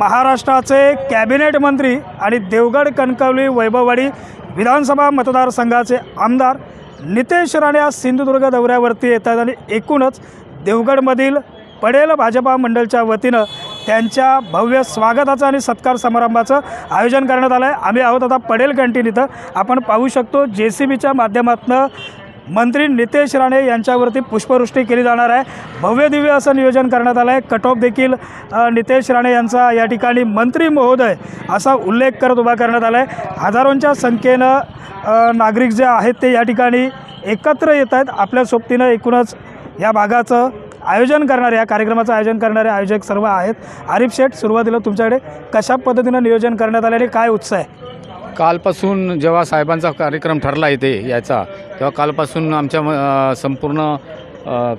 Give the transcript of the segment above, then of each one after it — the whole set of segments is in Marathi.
महाराष्ट्राचे कॅबिनेट मंत्री आणि देवगड कणकवली वैभववाडी विधानसभा मतदारसंघाचे आमदार नितेश राणे आज सिंधुदुर्ग दौऱ्यावरती येत आहेत आणि एकूणच देवगडमधील पडेल भाजपा मंडळच्या वतीनं त्यांच्या भव्य स्वागताचं आणि सत्कार समारंभाचं आयोजन करण्यात आलं आहे आम्ही आहोत आता पडेल कॅन्टीन इथं. आपण पाहू शकतो जे सी बीच्या माध्यमातून मंत्री नितेश राणे यांच्यावरती पुष्पवृष्टी केली जाणार आहे. भव्य दिव्य असं नियोजन करण्यात आलं आहे कट ऑफ देखील नितेश राणे यांचा या ठिकाणी मंत्री महोदय असा उल्लेख करत उभा करण्यात आला आहे हजारोंच्या संख्येनं नागरिक जे आहेत ते या ठिकाणी एकत्र येत आहेत. आपल्या सोबतीनं एकूणच या भागाचं आयोजन करणारे या कार्यक्रमाचं आयोजन करणारे आयोजक सर्व आहेत. आरिफ शेठ सुरुवातीला तुमच्याकडे कशा पद्धतीनं नियोजन करण्यात आलं आणि काय उत्साह आहे? कालपासून जेव्हा साहेबांचा कार्यक्रम ठरला इथे याचा तेव्हा कालपासून आमच्या म- संपूर्ण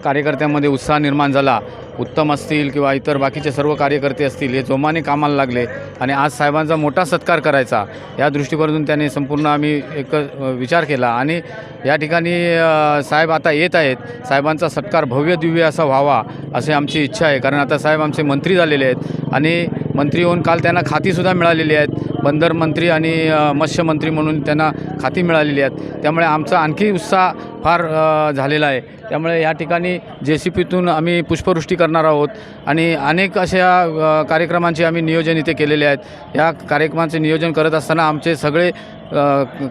कार्यकर्त्यांमध्ये उत्साह निर्माण झाला. उत्तम असतील किंवा इतर बाकीचे सर्व कार्यकर्ते असतील हे जोमाने कामाला लागले आणि आज साहेबांचा मोठा सत्कार करायचा. या दृष्टीकोनातून त्याने संपूर्ण आम्ही एक विचार केला आणि या ठिकाणी साहेब आता येत आहेत. साहेबांचा सत्कार भव्य दिव्य असा व्हावा अशी आमची इच्छा आहे. कारण आता साहेब आमचे मंत्री झालेले आहेत आणि मंत्री होऊन काल त्यांना खातीसुद्धा मिळालेली आहेत. बंदर मंत्री आणि मत्स्यमंत्री म्हणून त्यांना खाती मिळालेली आहेत. त्यामुळे आमचा आणखी उत्साह फार झालेला आहे. त्यामुळे या ठिकाणी जे सी पीतून आम्ही पुष्पवृष्टी करणार आहोत आणि अनेक अशा कार्यक्रमांचे आम्ही नियोजन इथे केलेले आहेत. या कार्यक्रमाचे नियोजन करत असताना आमचे सगळे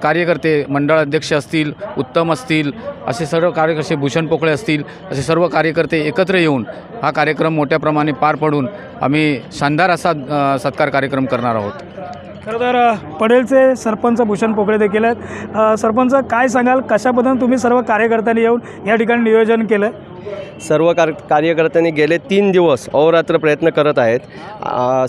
कार्यकर्ते मंडळ अध्यक्ष असतील उत्तम असतील असे सर्व कार्यकर्ते भूषण पोकळे असतील असे सर्व कार्यकर्ते एकत्र येऊन हा कार्यक्रम मोठ्या प्रमाणे पार पडून आम्ही शानदार असा सत्कार कार्यक्रम करणार आहोत. खरं तर पडेलचे सरपंच भूषण पोकळे देखील आहेत. सरपंच काय सांगाल? कशाबद्दल तुम्ही सर्व कार्यकर्त्यांनी येऊन या ठिकाणी नियोजन केलं सर्व कार कार्यकर्त्यांनी गेले तीन दिवस अहोरात्र प्रयत्न करत आहेत.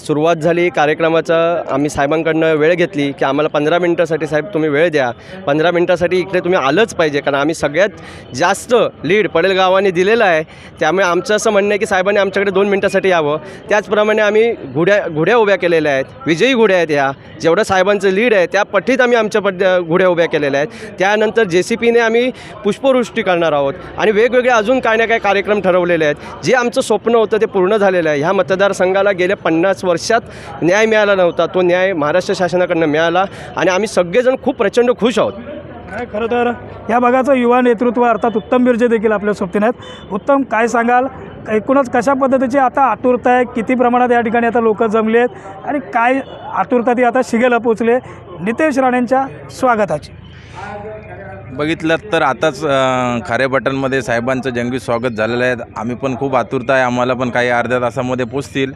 सुरुवात झाली कार्यक्रमाचं. आम्ही साहेबांकडनं वेळ घेतली की आम्हाला पंधरा मिनटासाठी साहेब तुम्ही वेळ द्या. पंधरा मिनटासाठी इकडे तुम्ही आलंच पाहिजे कारण आम्ही सगळ्यात जास्त लीड पडेल गावाने दिलेलं आहे. त्यामुळे आमचं असं म्हणणं आहे की साहेबांनी आमच्याकडे दोन मिनटासाठी यावं. त्याचप्रमाणे आम्ही घुड्या घुड्या उभ्या केलेल्या आहेत. विजयी घुड्या आहेत ह्या जेवढं साहेबांचं लीड आहे त्या पट्टीत आम्ही आमच्या पट घुड्या उभ्या केलेल्या आहेत. त्यानंतर जे सी पीने आम्ही पुष्पवृष्टी करणार आहोत आणि वेगवेगळे अजून काय ना काही कार्यक्रम ठरवलेले आहेत. जे आमचं स्वप्न होतं ते पूर्ण झालेलं आहे. ह्या मतदारसंघाला गेल्या पन्नास वर्षात न्याय मिळाला नव्हता. तो न्याय महाराष्ट्र शासनाकडनं मिळाला आणि आम्ही सगळेजण खूप प्रचंड खुश आहोत. काय खरं तर या भागाचं युवा नेतृत्व अर्थात उत्तम बिर्जे देखील आपल्या सोबतीने आहेत. उत्तम काय सांगाल? एकूणच कशा पद्धतीची आता आतुरता आहे? किती प्रमाणात या ठिकाणी आता लोक जमले आहेत? आणि काय आतुरता ती आता शिगेला पोचले नितेश राणेंच्या स्वागताची. बघितलं तर आताच खारे बटनमध्ये साहेबांचं जंगी स्वागत झालेलं आहे. आम्ही पण खूप आतुरता आहे. आम्हाला पण काही अर्ध्या तासामध्ये पोचतील.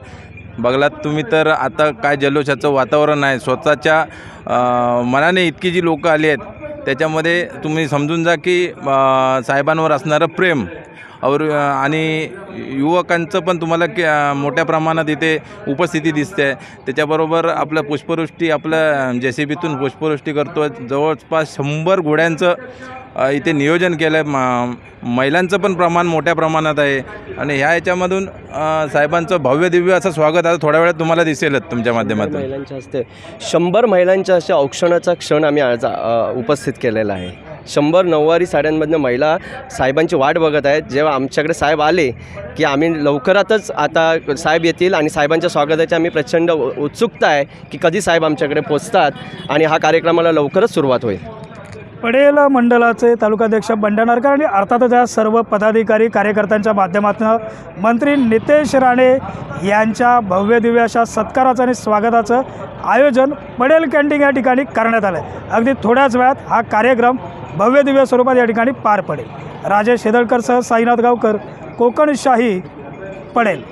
बघलात तुम्ही तर आता काय जल्लोषाचं वातावरण आहे. स्वतःच्या मनाने इतकी जी लोकं आली आहेत त्याच्यामध्ये तुम्ही समजून जा की साहेबांवर असणारं प्रेम और आणि युवकांचं पण तुम्हाला की मोठ्या प्रमाणात इथे उपस्थिती दिसते. आहे त्याच्याबरोबर आपलं पुष्पवृष्टी आपलं जे सी बीतून पुष्पवृष्टी करतो जवळपास शंभर घोड्यांचं इथे नियोजन केलं आहे म महिलांचं पण प्रमाण मोठ्या प्रमाणात आहे. आणि ह्या याच्यामधून साहेबांचं भव्य दिव्य असं स्वागत आता थोड्या वेळात तुम्हाला दिसेलच तुमच्या माध्यमातून. महिलांच्या हस्ते शंभर महिलांच्या अशा औक्षणाचा क्षण आम्ही आज उपस्थित केलेला आहे. शंभर नऊवारी साड्यांमधनं महिला साहेबांची वाट बघत आहेत. जेव्हा आमच्याकडे साहेब आले की आम्ही लवकरातच आता साहेब येतील आणि साहेबांच्या स्वागताची आम्ही प्रचंड उत्सुकता आहे की कधी साहेब आमच्याकडे पोचतात आणि हा कार्यक्रमाला लवकरच सुरुवात होईल. पडेल मंडळाचे तालुकाध्यक्ष बंडनारकर आणि अर्थातच या सर्व पदाधिकारी कार्यकर्त्यांच्या माध्यमातून मंत्री नितेश राणे यांच्या भव्यदिव्य अशा सत्काराचं आणि स्वागताचं आयोजन पडेल कॅन्टीन या ठिकाणी करण्यात आलं आहे अगदी थोड्याच वेळात हा कार्यक्रम भव्यदिव्य स्वरूपात या ठिकाणी पार पडेल. राजेश हेदळकरसह साईनाथ गावकर कोकणशाही पडेल.